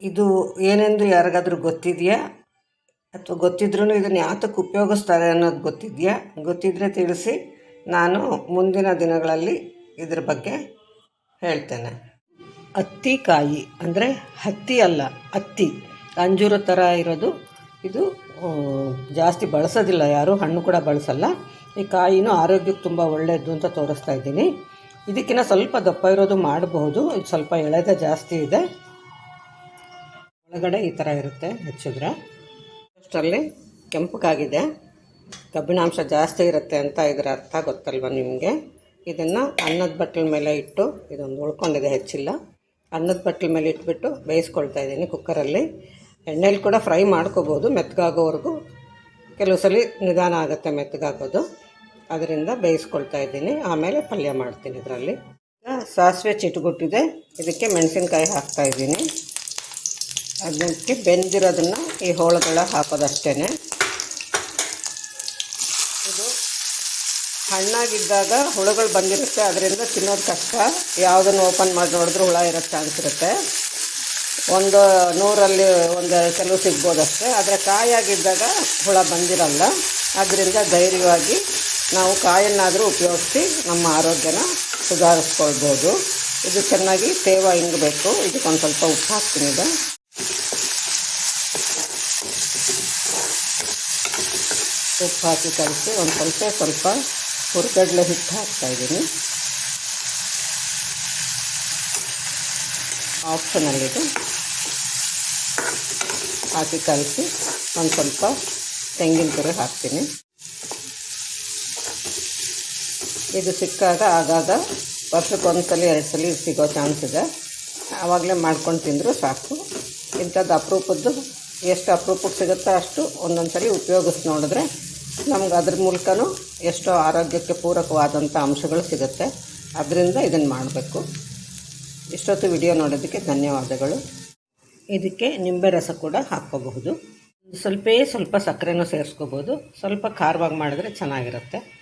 ಇದು ಏನೆಂದು ಯಾರಿಗಾದ್ರೂ ಗೊತ್ತಿದೆಯಾ? ಅಥವಾ ಗೊತ್ತಿದ್ರೂ ಇದನ್ನು ಯಾತಕ್ಕೆ ಉಪಯೋಗಿಸ್ತಾರೆ ಅನ್ನೋದು ಗೊತ್ತಿದೆಯಾ? ಗೊತ್ತಿದ್ದರೆ ತಿಳಿಸಿ, ನಾನು ಮುಂದಿನ ದಿನಗಳಲ್ಲಿ ಇದ್ರ ಬಗ್ಗೆ ಹೇಳ್ತೇನೆ. ಹತ್ತಿಕಾಯಿ ಅಂದರೆ ಹತ್ತಿ ಅಲ್ಲ, ಹತ್ತಿ. ಅಂಜೂರ ಥರ ಇರೋದು. ಇದು ಜಾಸ್ತಿ ಬಳಸೋದಿಲ್ಲ ಯಾರು, ಹಣ್ಣು ಕೂಡ ಬಳಸಲ್ಲ. ಈ ಕಾಯಿನೂ ಆರೋಗ್ಯಕ್ಕೆ ತುಂಬ ಒಳ್ಳೆಯದು ಅಂತ ತೋರಿಸ್ತಾ ಇದ್ದೀನಿ. ಇದಕ್ಕಿಂತ ಸ್ವಲ್ಪ ದಪ್ಪ ಇರೋದು ಮಾಡಬಹುದು. ಇದು ಸ್ವಲ್ಪ ಎಳೆದ ಜಾಸ್ತಿ ಇದೆ. ಒಳಗಡೆ ಈ ಥರ ಇರುತ್ತೆ, ಹೆಚ್ಚಿದ್ರೆ. ಅಷ್ಟರಲ್ಲಿ ಕೆಂಪಗಾಗಿದೆ. ಕಬ್ಬಿಣಾಂಶ ಜಾಸ್ತಿ ಇರುತ್ತೆ ಅಂತ ಇದರ ಅರ್ಥ ಗೊತ್ತಲ್ವ ನಿಮಗೆ? ಇದನ್ನು ಅನ್ನದ ಬಟ್ಟಲ ಮೇಲೆ ಇಟ್ಟು, ಇದೊಂದು ಉಳ್ಕೊಂಡಿದೆ, ಹೆಚ್ಚಿಲ್ಲ. ಅನ್ನದ ಬಟ್ಟಲ ಮೇಲೆ ಇಟ್ಬಿಟ್ಟು ಬೇಯಿಸ್ಕೊಳ್ತಾ ಇದ್ದೀನಿ ಕುಕ್ಕರಲ್ಲಿ. ಎಣ್ಣೆಲಿ ಕೂಡ ಫ್ರೈ ಮಾಡ್ಕೋಬೋದು ಮೆತ್ತಗಾಗೋವರೆಗೂ ಕೆಲವು ಸಲ ನಿಧಾನ ಆಗುತ್ತೆ ಮೆತ್ತಗಾಗೋದು ಅದರಿಂದ ಬೇಯಿಸ್ಕೊಳ್ತಾ ಇದ್ದೀನಿ. ಆಮೇಲೆ ಪಲ್ಯ ಮಾಡ್ತೀನಿ ಇದರಲ್ಲಿ. ಸಾಸಿವೆ ಚಿಟ್ಗುಟ್ಟಿದೆ. ಇದಕ್ಕೆ ಮೆಣಸಿನ್ಕಾಯಿ ಹಾಕ್ತಾ ಇದ್ದೀನಿ. ಅದಕ್ಕೆ ಬೆಂದಿರೋದನ್ನು ಈ ಹೋಳುಗಳ ಹಾಕೋದಷ್ಟೇ ಇದು ಹಣ್ಣಾಗಿದ್ದಾಗ ಹುಳುಗಳು ಬಂದಿರುತ್ತೆ ಅದರಿಂದ ತಿನ್ನೋದು ಕಷ್ಟ. ಯಾವುದನ್ನು ಓಪನ್ ಮಾಡಿ ನೋಡಿದ್ರೂ ಹುಳ ಇರೋ ಚಾನ್ಸ್ ಇರುತ್ತೆ. ಒಂದು ನೂರಲ್ಲಿ ಒಂದು ಕೆಲವು ಸಿಗ್ಬೋದಷ್ಟೇ ಆದರೆ ಕಾಯಾಗಿದ್ದಾಗ ಹುಳ ಬಂದಿರಲ್ಲ. ಅದರಿಂದ ಧೈರ್ಯವಾಗಿ ನಾವು ಕಾಯನ್ನಾದರೂ ಉಪಯೋಗಿಸಿ ನಮ್ಮ ಆರೋಗ್ಯನ ಸುಧಾರಿಸ್ಕೊಳ್ಬೋದು. ಇದು ಚೆನ್ನಾಗಿ ತೇವ ಹಿಂಗಬೇಕು ಇದಕ್ಕೊಂದು ಸ್ವಲ್ಪ ಉಪ್ಪು ಹಾಕ್ತೀನಿ ಈಗ. ಉಪ್ಪು ಹಾಕಿ ಕಲಿಸಿ ಒಂದು ಸ್ವಲ್ಪ ಸ್ವಲ್ಪ ಹುರ್ಗಡ್ಲೆ ಹಿಟ್ಟು ಹಾಕ್ತಾಯಿದ್ದೀನಿ ಇದು. ಹಾಕಿ ಕಲಿಸಿ, ಒಂದು ಸ್ವಲ್ಪ ತೆಂಗಿನ ತುರಿ ಹಾಕ್ತೀನಿ. ಇದು ಸಿಕ್ಕಾಗ ಆಗಾಗ ವರ್ಷಕ್ಕೆ ಒಂದು ಸಲ ಎರಡು ಸಲ ಸಿಗೋ ಚಾನ್ಸ್ ಇದೆ. ಆವಾಗಲೇ ಮಾಡ್ಕೊಂಡು ತಿಂದರೂ ಸಾಕು. ಇಂಥದ್ದು ಅಪರೂಪದ್ದು ಎಷ್ಟು ಅಪರೂಪಕ್ಕೆ ಸಿಗುತ್ತೋ ಅಷ್ಟು ಒಂದೊಂದು ಸರಿ ಉಪಯೋಗಿಸಿ ನೋಡಿದ್ರೆ ನಮ್ಗೆ ಅದ್ರ ಮೂಲಕನೂ ಎಷ್ಟೋ ಆರೋಗ್ಯಕ್ಕೆ ಪೂರಕವಾದಂಥ ಅಂಶಗಳು ಸಿಗುತ್ತೆ. ಅದರಿಂದ ಇದನ್ನು ಮಾಡಬೇಕು. ಇಷ್ಟೊತ್ತು ವಿಡಿಯೋ ನೋಡೋದಕ್ಕೆ ಧನ್ಯವಾದಗಳು. ಇದಕ್ಕೆ ನಿಂಬೆ ರಸ ಕೂಡ ಹಾಕ್ಕೋಬಹುದು. ಸ್ವಲ್ಪೇ ಸ್ವಲ್ಪ ಸಕ್ಕರೆನೂ ಸೇರಿಸ್ಕೋಬೋದು ಸ್ವಲ್ಪ ಖಾರವಾಗಿ ಮಾಡಿದ್ರೆ ಚೆನ್ನಾಗಿರುತ್ತೆ.